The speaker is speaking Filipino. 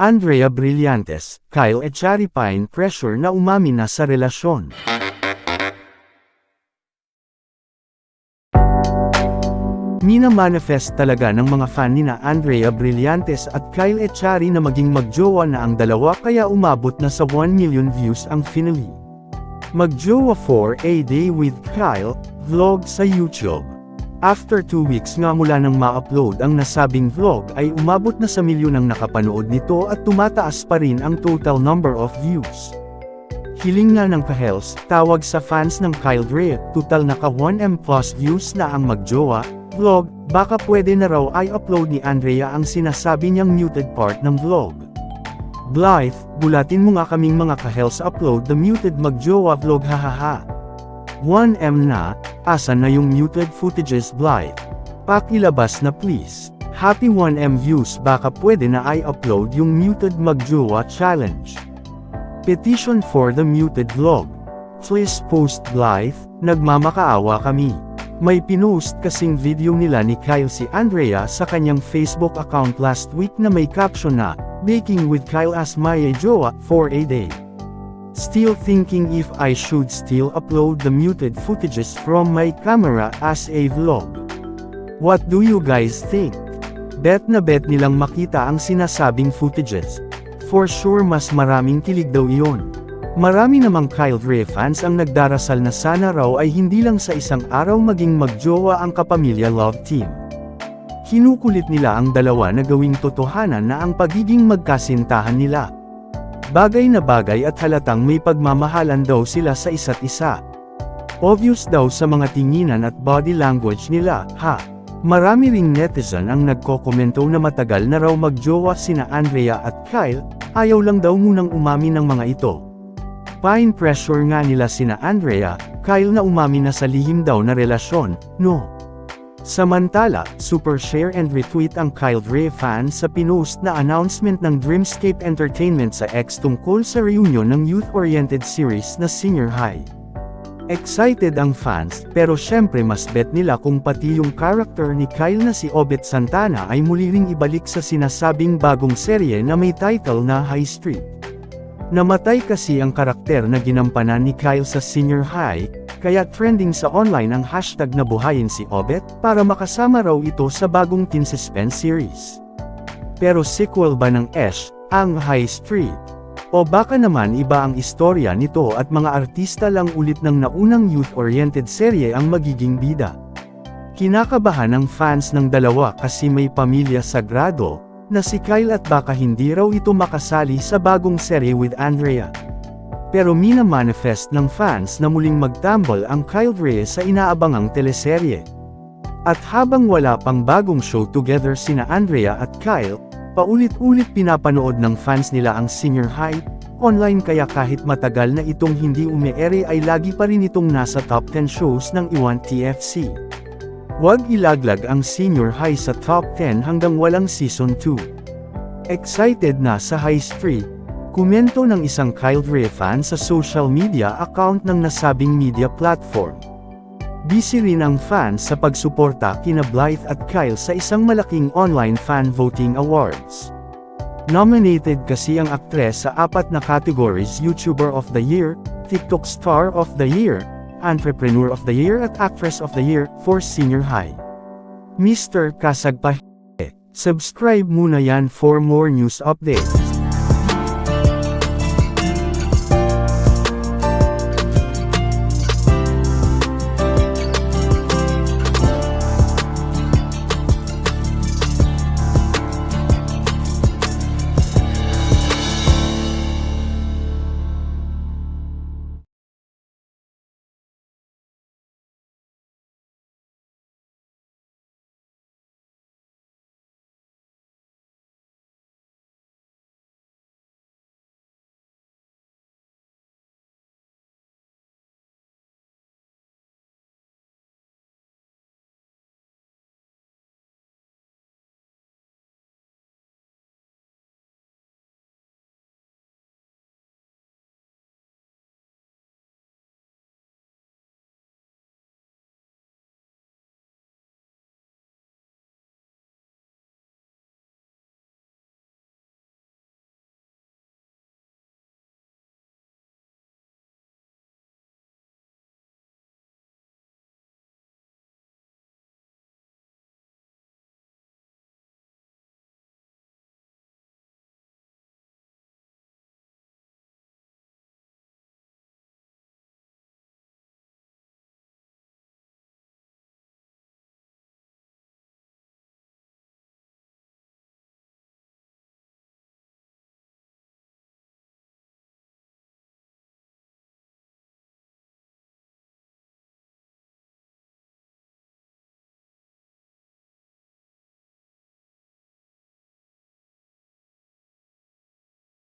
Andrea Brillantes, Kyle Echaripine pressure na umami na sa relasyon. Mina-manifest talaga ng mga fan ni na Andrea Brillantes at Kyle Echari na maging magjowa na ang dalawa kaya umabot na sa 1 million views ang finale. Magjowa for a day with Kyle, vlog sa YouTube. After 2 weeks nga mula nang ma-upload ang nasabing vlog ay umabot na sa milyon ang nakapanood nito at tumataas pa rin ang total number of views. Hiling nga ng Kahels, tawag sa fans ng Kyle Dre, total naka 1M plus views na ang magjowa, vlog, baka pwede na raw ay upload ni Andrea ang sinasabi niyang muted part ng vlog. Blythe, bulatin mo nga kaming mga Kahels upload the muted magjowa vlog hahaha. 1M na, asan na yung muted footages Blythe? Pakilabas na please. Happy 1M views baka pwede na ay upload yung muted magjowa challenge. Petition for the muted vlog. Please post Blythe, nagmamakaawa kami. May pinost kasing video nila ni Kyle si Andrea sa kanyang Facebook account last week na may caption na, Baking with Kyle as my jowa for a day. Still thinking if I should still upload the muted footages from my camera as a vlog. What do you guys think? Bet na bet nilang makita ang sinasabing footages. For sure mas maraming kilig daw iyon. Marami namang Kyle Dre fans ang nagdarasal na sana raw ay hindi lang sa isang araw maging magjowa ang kapamilya love team. Kinukulit nila ang dalawa na gawing totohanan na ang pagiging magkasintahan nila. Bagay na bagay at halatang may pagmamahalan daw sila sa isa't isa. Obvious daw sa mga tinginan at body language nila, ha? Marami ring netizen ang nagkokomento na matagal na raw magjowa sina Andrea at Kyle, ayaw lang daw munang umami ng mga ito. Pine pressure nga nila sina Andrea, Kyle na umami na sa lihim daw na relasyon, no? Samantala, super share and retweet ang Kyle Dre fan sa pinost na announcement ng Dreamscape Entertainment sa X tungkol sa reunion ng youth-oriented series na Senior High. Excited ang fans, pero syempre mas bet nila kung pati yung character ni Kyle na si Obet Santana ay muli ring ibalik sa sinasabing bagong serye na may title na High Street. Namatay kasi ang karakter na ginampanan ni Kyle sa senior high, kaya trending sa online ang hashtag na buhayin si Obet, para makasama raw ito sa bagong teen suspense series. Pero sequel ba ng Esh, ang High Street? O baka naman iba ang istorya nito at mga artista lang ulit ng naunang youth-oriented serye ang magiging bida. Kinakabahan ng fans ng dalawa kasi may pamilya sagrado, na si Kyle at baka hindi raw ito makasali sa bagong serye with Andrea. Pero mina-manifest ng fans na muling magtambol ang Kyle Reyes sa inaabangang teleserye. At habang wala pang bagong show together sina Andrea at Kyle, paulit-ulit pinapanood ng fans nila ang senior high, online kaya kahit matagal na itong hindi umeere ay lagi pa rin itong nasa top 10 shows ng Iwan TFC. Huwag ilaglag ang senior high sa top 10 hanggang walang season 2. Excited na sa High Street, komento ng isang Kyle Dre fan sa social media account ng nasabing media platform. Busy rin ang fans sa pagsuporta kina Blythe at Kyle sa isang malaking online fan voting awards. Nominated kasi ang aktres sa apat na categories YouTuber of the Year, TikTok Star of the Year, Entrepreneur of the Year at Actress of the Year for Senior High. Mr. Kasagpahe. Subscribe muna yan for more news updates.